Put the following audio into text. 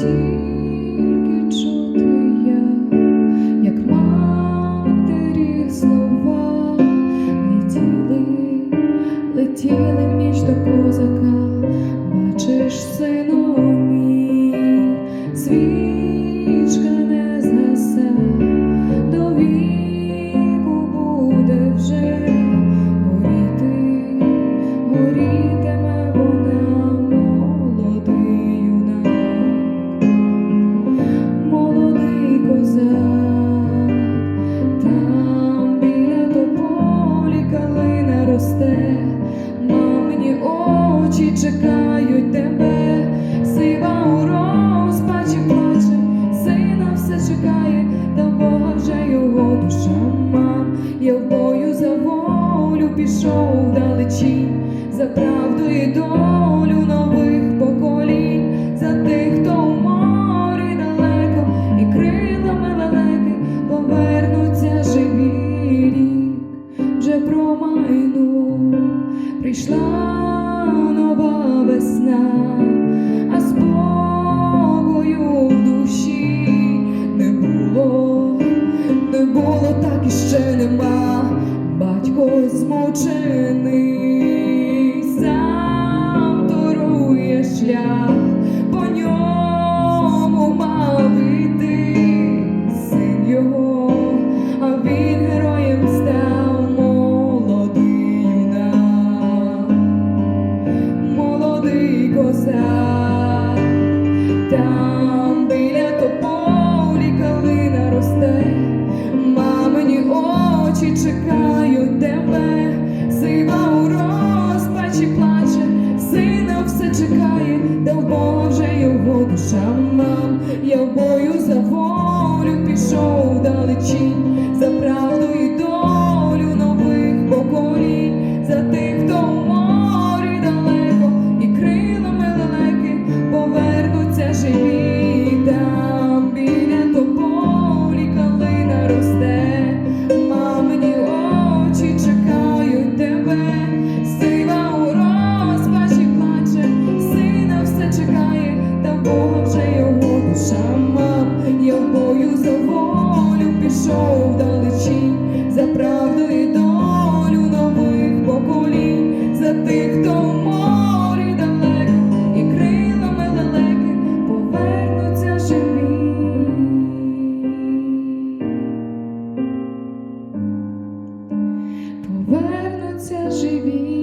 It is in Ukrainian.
тільки чути я, як матері слова летіли, летіли. Пішов вдалечі, за правду і долю нових поколінь, за тих, хто у морі далеко, і крилами лелеки повернуться живі рік. Вже промайну, прийшла нова весна, а спокою в душі не було, не було, так і ще нема. Змучений, сам торує шлях, по ньому мав іти син його, а він героєм став молодий молодий козак, все чекає, Бога вже його душа мам. Я в бою за волю пішов пішов вдалечінь, за правду і долю нових поколінь, за тих, хто в морі далеко, і крилами лелеки повернуться живі. Повернуться живі.